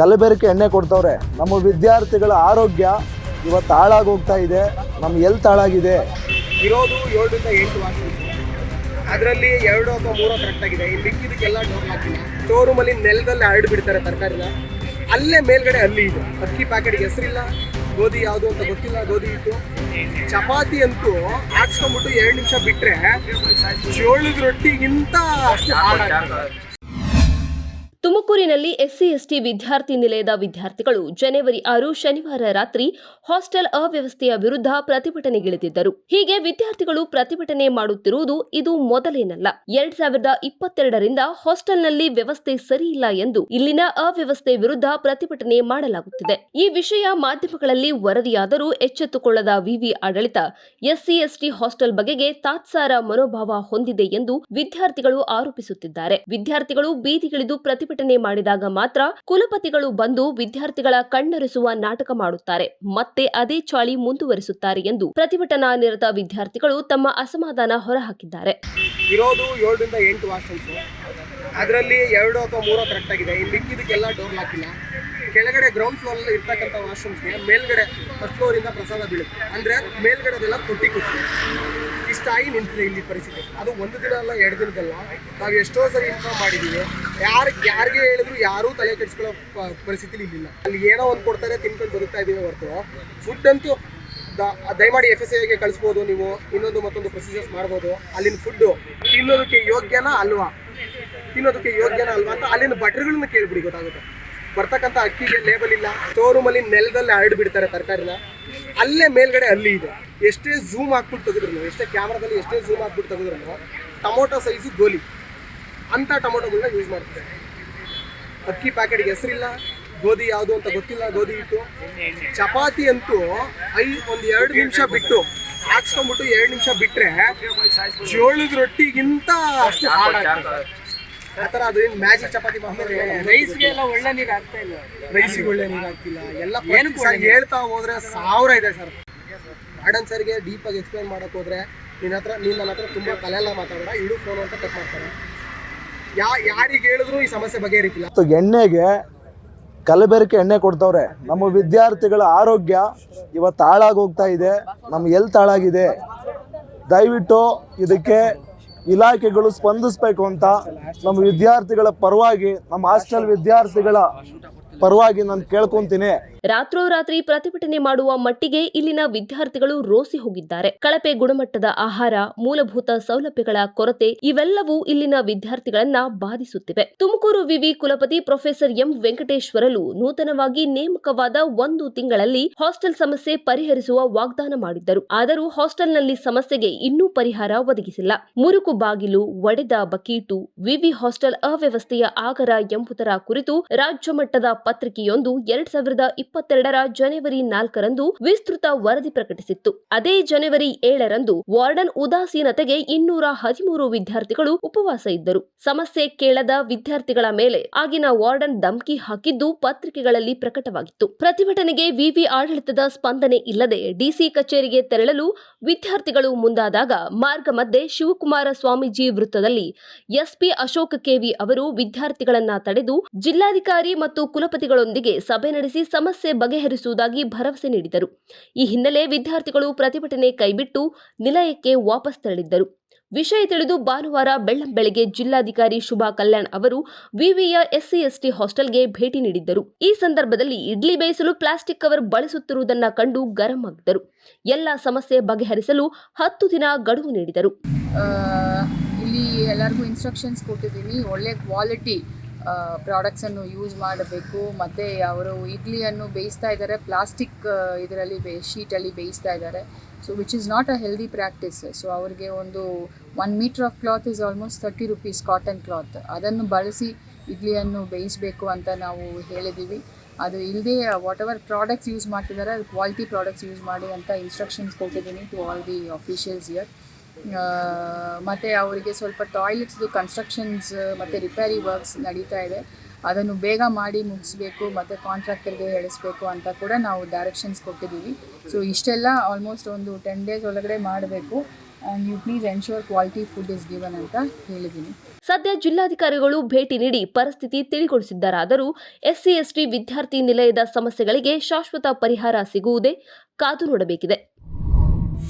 ಕಲಬೆರಕೆ ಎಣ್ಣೆ ಕೊಡ್ತವ್ರೆ. ನಮ್ಮ ವಿದ್ಯಾರ್ಥಿಗಳ ಆರೋಗ್ಯ ಇವತ್ತು ಹಾಳಾಗೋಗ್ತಾ ಇದೆ. ನಮ್ಮ ಎಲ್ತ್ ಹಾಳಾಗಿದೆ. ಇರೋದು ಏಳರಿಂದ ಎಂಟು ವಾಷಿಂಗ್ಸ್ ಅದರಲ್ಲಿ ಎರಡು ಅಥವಾ ಮೂರು ಕರೆಕ್ಟ್ ಆಗಿದೆ. ಇಲ್ಲಿ ಮಿಕ್ಕಿದಕ್ಕೆಲ್ಲ ಡೋರ್ ಹಾಕಿಲ್ಲ ಶೋರೂಮಲ್ಲಿ ನೆಲದಲ್ಲಿ ಹರಡು ಬಿಡ್ತಾರೆ ತರಕಾರಿನ. ಅಲ್ಲೇ ಮೇಲ್ಗಡೆ ಅಲ್ಲಿ ಇದೆ. ಅಕ್ಕಿ ಪ್ಯಾಕೆಟ್ಗೆ ಹೆಸರಿಲ್ಲ. ಗೋಧಿ ಯಾವುದು ಅಂತ ಗೊತ್ತಿಲ್ಲ. ಗೋಧಿ ಇತ್ತು ಚಪಾತಿ ಅಂತೂ ಹಾಕ್ಸ್ಕೊಂಡ್ಬಿಟ್ಟು ಎರಡು ನಿಮಿಷ ಬಿಟ್ರೆ ಜೋಳದ ರೊಟ್ಟಿಗಿಂತ ಅಷ್ಟು ತುಮಕೂರಿನಲ್ಲಿ ಎಸ್ಸಿ, ಎಸ್ಟಿ ವಿದ್ಯಾರ್ಥಿ ನಿಲಯದ ವಿದ್ಯಾರ್ಥಿಗಳು ಜನವರಿ ಆರು ಶನಿವಾರ ರಾತ್ರಿ ಹಾಸ್ಟೆಲ್ ಅವ್ಯವಸ್ಥೆಯ ವಿರುದ್ಧ ಪ್ರತಿಭಟನೆಗಿಳಿದಿದ್ದರು. ಹೀಗೆ ವಿದ್ಯಾರ್ಥಿಗಳು ಪ್ರತಿಭಟನೆ ಮಾಡುತ್ತಿರುವುದು ಇದು ಮೊದಲೇನಲ್ಲ. ಎರಡ್ ಸಾವಿರದ ಇಪ್ಪತ್ತೆರಡರಿಂದ ಹಾಸ್ಟೆಲ್ನಲ್ಲಿ ವ್ಯವಸ್ಥೆ ಸರಿಯಿಲ್ಲ ಎಂದು ಇಲ್ಲಿನ ಅವ್ಯವಸ್ಥೆ ವಿರುದ್ಧ ಪ್ರತಿಭಟನೆ ಮಾಡಲಾಗುತ್ತಿದೆ. ಈ ವಿಷಯ ಮಾಧ್ಯಮಗಳಲ್ಲಿ ವರದಿಯಾದರೂ ಎಚ್ಚೆತ್ತುಕೊಳ್ಳದ ವಿವಿ ಆಡಳಿತ, ಎಸ್ಸಿ, ಎಸ್ಟಿ ಹಾಸ್ಟೆಲ್ ಬಗೆಗೆ ತಾತ್ಸಾರ ಮನೋಭಾವ ಹೊಂದಿದೆ ಎಂದು ವಿದ್ಯಾರ್ಥಿಗಳು ಆರೋಪಿಸುತ್ತಿದ್ದಾರೆ. ವಿದ್ಯಾರ್ಥಿಗಳು ಬೀದಿಗಿಳಿದು ಪ್ರತಿಭಟನೆ ಮಾಡಿದಾಗ ಮಾತ್ರ ಕುಲಪತಿಗಳು ಬಂದು ವಿದ್ಯಾರ್ಥಿಗಳ ಕಣ್ಣರಿಸುವ ನಾಟಕ ಮಾಡುತ್ತಾರೆ. ಮತ್ತೆ ಅದೇ ಚಾಳಿ ಮುಂದುವರಿಸುತ್ತಾರೆ ಎಂದು ಪ್ರತಿಭಟನಾ ನಿರತ ವಿದ್ಯಾರ್ಥಿಗಳು ತಮ್ಮ ಅಸಮಾಧಾನ ಹೊರಹಾಕಿದ್ದಾರೆ. ಇರೋದು ಏಳರಿಂದ ಎಂಟು ಅದರಲ್ಲಿ ಎರಡು ಅಥವಾ ಮೂರು ಕರೆಕ್ಟ್ ಆಗಿದೆ. ಇಲ್ಲಿ ಡೋರ್ ಹಾಕಿಲ್ಲ ಕೆಳಗಡೆ ಗ್ರೌಂಡ್ ಫ್ಲೋರ್ ಇರ್ತಕ್ಕಂಥ ವಾಶ್ರೂಮ್ಸ್ಗೆ ಮೇಲ್ಗಡೆ ಫಸ್ಟ್ ಫ್ಲೋರಿಂದ ಪ್ರಸಾದ ಬೀಳುತ್ತೆ. ಅಂದರೆ ಮೇಲ್ಗಡೆ ಅದೆಲ್ಲ ತೊಟ್ಟಿ ಕುಟ್ಟಿ ಇಷ್ಟಾಗಿ ನಿಂತಿದೆ ಇಲ್ಲಿ ಪರಿಸ್ಥಿತಿ. ಅದು ಒಂದು ದಿನ ಅಲ್ಲ, ಎರಡು ದಿನದಲ್ಲ. ನಾವು ಎಷ್ಟೋ ಸರಿ ಇನ್ಫಾರ್ಮ್ ಮಾಡಿದೀವಿ. ಯಾರು, ಯಾರಿಗೆ ಹೇಳಿದ್ರು ಯಾರೂ ತಲೆ ಕೆಡಿಸ್ಕೊಳ್ಳೋ ಪರಿಸ್ಥಿತಿ ಇಲ್ಲಿಲ್ಲ. ಅಲ್ಲಿ ಏನೋ ಒಂದು ಕೊಡ್ತಾರೆ, ತಿನ್ಕೊಂಡು ಬರುತ್ತಾ ಇದ್ದೀವಿ ಹೊರತು. ಫುಡ್ ಅಂತೂ ದಯಮಾಡಿ ಎಫ್ ಎಸ್ ಐಗೆ ಕಳಿಸ್ಬೋದು ನೀವು. ಇನ್ನೊಂದು ಮತ್ತೊಂದು ಪ್ರೊಸೀಜರ್ಸ್ ಮಾಡ್ಬೋದು. ಅಲ್ಲಿನ ಫುಡ್ಡು ತಿನ್ನೋದಕ್ಕೆ ಯೋಗ್ಯನ ಅಲ್ವಾ? ತಿನ್ನೋದಕ್ಕೆ ಯೋಗ್ಯನ ಅಲ್ವಾ ಅಂತ ಅಲ್ಲಿನ ಭಟ್ರುಗಳನ್ನ ಕೇಳ್ಬಿಡಿ, ಗೊತ್ತಾಗುತ್ತೆ. ಬರ್ತಕ್ಕಂಥ ಅಕ್ಕಿಗೆ ಲೇಬಲ್ ಇಲ್ಲ. ಶೋರೂಮಲ್ಲಿ ನೆಲದಲ್ಲಿ ಹರಡ್ ಬಿಡ್ತಾರೆ ತರಕಾರಿನ. ಅಲ್ಲೇ ಮೇಲ್ಗಡೆ ಅಲ್ಲಿ ಇದೆ. ಎಷ್ಟೇ ಝೂಮ್ ಹಾಕ್ಬಿಟ್ಟು ತೆಗೆದ್ರು ಎಷ್ಟೇ ಕ್ಯಾಮ್ರಾದಲ್ಲಿ ಎಷ್ಟೇ ಝೂಮ್ ಹಾಕ್ಬಿಟ್ಟು ತೆಗೆದ್ರು ಟೊಮೊಟೊ ಸೈಜು ಗೋಲಿ. ಅಂಥ ಟೊಮೊಟೊಗಳನ್ನ ಯೂಸ್ ಮಾಡ್ತಾರೆ. ಅಕ್ಕಿ ಪ್ಯಾಕೆಟ್ಗೆ ಹೆಸರಿಲ್ಲ, ಗೋಧಿ ಯಾವುದು ಅಂತ ಗೊತ್ತಿಲ್ಲ, ಗೋಧಿ ಇಟ್ಟು ಚಪಾತಿ ಅಂತೂ ಐ, ಒಂದು ಎರಡು ನಿಮಿಷ ಬಿಟ್ಟು ಹಾಕ್ಸ್ಕೊಂಡ್ಬಿಟ್ಟು ಎರಡು ನಿಮಿಷ ಬಿಟ್ರೆ ಜೋಳದ ರೊಟ್ಟಿಗಿಂತ ಅಷ್ಟು ಆ ಥರ ಅದು ಮ್ಯಾಜಿಕ್ ಚಪಾತಿ ರೈಸ್ಗೆ ಎಲ್ಲ ಒಳ್ಳೆ ನೀರು ಆಗ್ತಾ ಇಲ್ಲ. ರೈಸಿಗೆ ಒಳ್ಳೆ ನೀರು ಆಗ್ತಿಲ್ಲ. ಎಲ್ಲ ಏನು ಹೇಳ್ತಾ ಹೋದ್ರೆ ಸಾವಿರ ಇದೆ ಸರ್. ಆಡನ್ ಸರ್ಗೆ ಡೀಪಾಗಿ ಎಕ್ಸ್ಪ್ಲೈನ್ ಮಾಡಕ್ ಹೋದ್ರೆ ನಿನ್ನ ಹತ್ರ ನೀನ್ ನನ್ನ ಹತ್ರ ತುಂಬ ತಲೆ ಎಲ್ಲ ಮಾತಾಡೋಣ. ಇಡು ಫೋನ್ ಅಂತ ಕಟ್ ಮಾಡ್ತಾರೆ. ಯಾ ಯಾರಿಗೆ ಹೇಳಿದ್ರು ಈ ಸಮಸ್ಯೆ ಬಗೆಹರಿತಿಲ್ಲ. ಎಣ್ಣೆಗೆ ಕಲಬೆರಕೆ ಎಣ್ಣೆ ಕೊಡ್ತವ್ರೆ. ನಮ್ಮ ವಿದ್ಯಾರ್ಥಿಗಳ ಆರೋಗ್ಯ ಇವತ್ತು ಹಾಳಾಗೋಗ್ತಾ ಇದೆ. ನಮ್ಮ ಎಲ್ತ್ ಹಾಳಾಗಿದೆ. ದಯವಿಟ್ಟು ಇದಕ್ಕೆ ಇಲಾಖೆಗಳು ಸ್ಪಂದಿಸಬೇಕು ಅಂತ ನಮ್ಮ ವಿದ್ಯಾರ್ಥಿಗಳ ಪರವಾಗಿ ನಮ್ಮ ಹಾಸ್ಟೆಲ್ ವಿದ್ಯಾರ್ಥಿಗಳ ಪರವಾಗಿ ನಾನು ಕೇಳ್ಕೊಂತೀನಿ. ರಾತ್ರೋರಾತ್ರಿ ಪ್ರತಿಭಟನೆ ಮಾಡುವ ಮಟ್ಟಿಗೆ ಇಲ್ಲಿನ ವಿದ್ಯಾರ್ಥಿಗಳು ರೋಸಿ ಹೋಗಿದ್ದಾರೆ. ಕಳಪೆ ಗುಣಮಟ್ಟದ ಆಹಾರ, ಮೂಲಭೂತ ಸೌಲಭ್ಯಗಳ ಕೊರತೆ ಇವೆಲ್ಲವೂ ಇಲ್ಲಿನ ವಿದ್ಯಾರ್ಥಿಗಳನ್ನ ಬಾಧಿಸುತ್ತಿವೆ. ತುಮಕೂರು ವಿವಿ ಕುಲಪತಿ ಪ್ರೊಫೆಸರ್ ಎಂ ವೆಂಕಟೇಶ್ವರಲು ನೂತನವಾಗಿ ನೇಮಕವಾದ ಒಂದು ತಿಂಗಳಲ್ಲಿ ಹಾಸ್ಟೆಲ್ ಸಮಸ್ಯೆ ಪರಿಹರಿಸುವ ವಾಗ್ದಾನ ಮಾಡಿದ್ದರು. ಆದರೂ ಹಾಸ್ಟೆಲ್ನಲ್ಲಿ ಸಮಸ್ಯೆಗೆ ಇನ್ನೂ ಪರಿಹಾರ ಒದಗಿಸಿಲ್ಲ. ಮುರುಕು ಬಾಗಿಲು, ಒಡೆದ ಬಕೀಟು, ವಿವಿ ಹಾಸ್ಟೆಲ್ ಅವ್ಯವಸ್ಥೆಯ ಆಗರ ಎಂಬುದರ ಕುರಿತು ರಾಜ್ಯ ಮಟ್ಟದ ಪತ್ರಿಕೆಯೊಂದು ಎರಡ್ ಸಾವಿರದ ಇಪ್ಪತ್ತೆರಡರ ಜನವರಿ ನಾಲ್ಕರಂದು ವಿಸ್ತೃತ ವರದಿ ಪ್ರಕಟಿಸಿತ್ತು. ಅದೇ ಜನವರಿ ಏಳರಂದು ವಾರ್ಡನ್ ಉದಾಸೀನತೆಗೆ ಇನ್ನೂರ ಹದಿಮೂರು ವಿದ್ಯಾರ್ಥಿಗಳು ಉಪವಾಸ ಇದ್ದರು. ಸಮಸ್ಯೆ ಕೇಳದ ವಿದ್ಯಾರ್ಥಿಗಳ ಮೇಲೆ ಆಗಿನ ವಾರ್ಡನ್ ಧಮಕಿ ಹಾಕಿದ್ದು ಪತ್ರಿಕೆಗಳಲ್ಲಿ ಪ್ರಕಟವಾಗಿತ್ತು. ಪ್ರತಿಭಟನೆಗೆ ವಿವಿ ಆಡಳಿತದ ಸ್ಪಂದನೆ ಇಲ್ಲದೆ ಡಿಸಿ ಕಚೇರಿಗೆ ತೆರಳಲು ವಿದ್ಯಾರ್ಥಿಗಳು ಮುಂದಾದಾಗ ಮಾರ್ಗ ಮಧ್ಯೆ ಶಿವಕುಮಾರ ಸ್ವಾಮೀಜಿ ವೃತ್ತದಲ್ಲಿ ಎಸ್ಪಿ ಅಶೋಕ ಕೆವಿ ಅವರು ವಿದ್ಯಾರ್ಥಿಗಳನ್ನ ತಡೆದು ಜಿಲ್ಲಾಧಿಕಾರಿ ಮತ್ತು ಕುಲಪತಿಗಳೊಂದಿಗೆ ಸಭೆ ನಡೆಸಿ ಸಮಸ್ಯೆ ಬಗೆಹರಿಸುವುದಾಗಿ ಭರವಸೆ ನೀಡಿದರು. ಈ ಹಿನ್ನೆಲೆ ವಿದ್ಯಾರ್ಥಿಗಳು ಪ್ರತಿಭಟನೆ ಕೈಬಿಟ್ಟು ನಿಲಯಕ್ಕೆ ವಾಪಸ್ ತೆರಳಿದ್ದರು. ವಿಷಯ ತಿಳಿದು ಭಾನುವಾರ ಬೆಳ್ಳಂಬೆಳಗ್ಗೆ ಜಿಲ್ಲಾಧಿಕಾರಿ ಶುಭಾ ಕಲ್ಯಾಣ್ ಅವರು ವಿವಿಯ ಎಸ್ಸಿ ಎಸ್ಟಿ ಹಾಸ್ಟೆಲ್ಗೆ ಭೇಟಿ ನೀಡಿದ್ದರು. ಈ ಸಂದರ್ಭದಲ್ಲಿ ಇಡ್ಲಿ ಬೇಯಿಸಲು ಪ್ಲಾಸ್ಟಿಕ್ ಕವರ್ ಬಳಸುತ್ತಿರುವುದನ್ನು ಕಂಡು ಗರಂ ಆಗಿದ್ದರು ಎಲ್ಲ ಸಮಸ್ಯೆ ಬಗೆಹರಿಸಲು ಹತ್ತು ದಿನ ಗಡುವು ನೀಡಿದರು. ಇಲ್ಲಿ ಎಲ್ಲರಿಗೂ ಇನ್ಸ್ಟ್ರಕ್ಷನ್ಸ್ ಕೊಟ್ಟಿದ್ದೀನಿ. ಒಳ್ಳೆ ಕ್ವಾಲಿಟಿ ಪ್ರಾಡಕ್ಟ್ಸನ್ನು ಯೂಸ್ ಮಾಡಬೇಕು. ಮತ್ತು ಅವರು ಇಡ್ಲಿಯನ್ನು ಬೇಯಿಸ್ತಾ ಇದ್ದಾರೆ. ಪ್ಲಾಸ್ಟಿಕ್ ಇದರಲ್ಲಿ ಬೇ ಶೀಟಲ್ಲಿ ಬೇಯಿಸ್ತಾ ಇದ್ದಾರೆ. So which is not a healthy practice so ಅವ್ರಿಗೆ ಒಂದು one metre of cloth is almost thirty rupees cotton cloth ಅದನ್ನು ಬಳಸಿ ಇಡ್ಲಿಯನ್ನು ಬೇಯಿಸಬೇಕು ಅಂತ ನಾವು ಹೇಳಿದ್ದೀವಿ. ಅದು ಇಲ್ಲದೆ ವಾಟ್ ಎವರ್ ಪ್ರಾಡಕ್ಟ್ಸ್ ಯೂಸ್ ಮಾಡ್ತಿದ್ದಾರೆ ಕ್ವಾಲಿಟಿ ಪ್ರಾಡಕ್ಟ್ಸ್ ಯೂಸ್ ಮಾಡಿ ಅಂತ ಇನ್ಸ್ಟ್ರಕ್ಷನ್ಸ್ ಕೊಟ್ಟಿದ್ದೀನಿ to all the officials here ಮತ್ತು ಅವರಿಗೆ ಸ್ವಲ್ಪ ಟಾಯ್ಲೆಟ್ಸ್ದು ಕನ್ಸ್ಟ್ರಕ್ಷನ್ಸ್ ಮತ್ತು ರಿಪೇರಿ ವರ್ಕ್ಸ್ ನಡೀತಾ ಇದೆ. ಅದನ್ನು ಬೇಗ ಮಾಡಿ ಮುಗಿಸ್ಬೇಕು, ಮತ್ತು ಕಾಂಟ್ರಾಕ್ಟರ್ಗೆ ಹೇಳಿಸ್ಬೇಕು ಅಂತ ಕೂಡ ನಾವು ಡೈರೆಕ್ಷನ್ಸ್ ಕೊಟ್ಟಿದ್ದೀವಿ. ಸೊ ಇಷ್ಟೆಲ್ಲ ಆಲ್ಮೋಸ್ಟ್ ಒಂದು ಟೆನ್ ಡೇಸ್ ಒಳಗಡೆ ಮಾಡಬೇಕು. And you please ensure quality food is given ಅಂತ ಹೇಳಿದ್ದೀನಿ. ಸದ್ಯ ಜಿಲ್ಲಾಧಿಕಾರಿಗಳು ಭೇಟಿ ನೀಡಿ ಪರಿಸ್ಥಿತಿ ತಿಳಿಗೊಳಿಸಿದ್ದಾರಾದರೂ ಎಸ್ಸಿ, ಎಸ್ಟಿ ವಿದ್ಯಾರ್ಥಿ ನಿಲಯದ ಸಮಸ್ಯೆಗಳಿಗೆ ಶಾಶ್ವತ ಪರಿಹಾರ ಸಿಗುವುದೇ ಕಾದು ನೋಡಬೇಕಿದೆ.